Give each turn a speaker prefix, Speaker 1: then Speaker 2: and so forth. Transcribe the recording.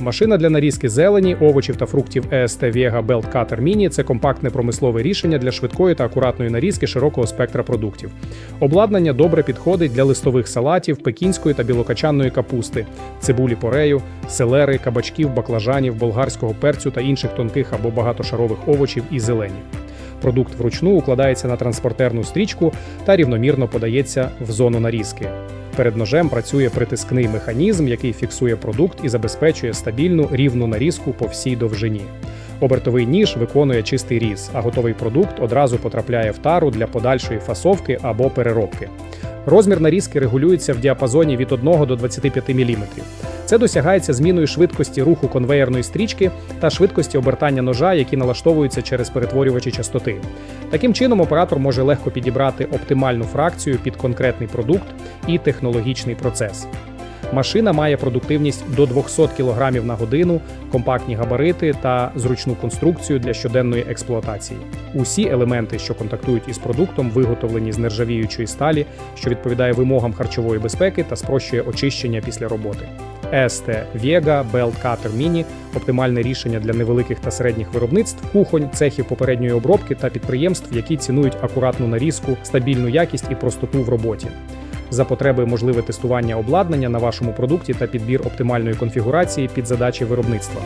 Speaker 1: Машина для нарізки зелені, овочів та фруктів EST Vega Belt Cutter Mini – це компактне промислове рішення для швидкої та акуратної нарізки широкого спектра продуктів. Обладнання добре підходить для листових салатів, пекінської та білокачанної капусти, цибулі порею, селери, кабачків, баклажанів, болгарського перцю та інших тонких або багатошарових овочів і зелені. Продукт вручну укладається на транспортерну стрічку та рівномірно подається в зону нарізки. Перед ножем працює притискний механізм, який фіксує продукт і забезпечує стабільну рівну нарізку по всій довжині. Обертовий ніж виконує чистий різ, а готовий продукт одразу потрапляє в тару для подальшої фасовки або переробки. Розмір нарізки регулюється в діапазоні від 1 до 25 мм. Це досягається зміною швидкості руху конвеєрної стрічки та швидкості обертання ножа, які налаштовуються через перетворювачі частоти. Таким чином, оператор може легко підібрати оптимальну фракцію під конкретний продукт і технологічний процес. Машина має продуктивність до 200 кг на годину, компактні габарити та зручну конструкцію для щоденної експлуатації. Усі елементи, що контактують із продуктом, виготовлені з нержавіючої сталі, що відповідає вимогам харчової безпеки та спрощує очищення після роботи. EST Vega Belt Cutter Mini – оптимальне рішення для невеликих та середніх виробництв, кухонь, цехів попередньої обробки та підприємств, які цінують акуратну нарізку, стабільну якість і простоту в роботі. За потреби можливе тестування обладнання на вашому продукті та підбір оптимальної конфігурації під задачі виробництва.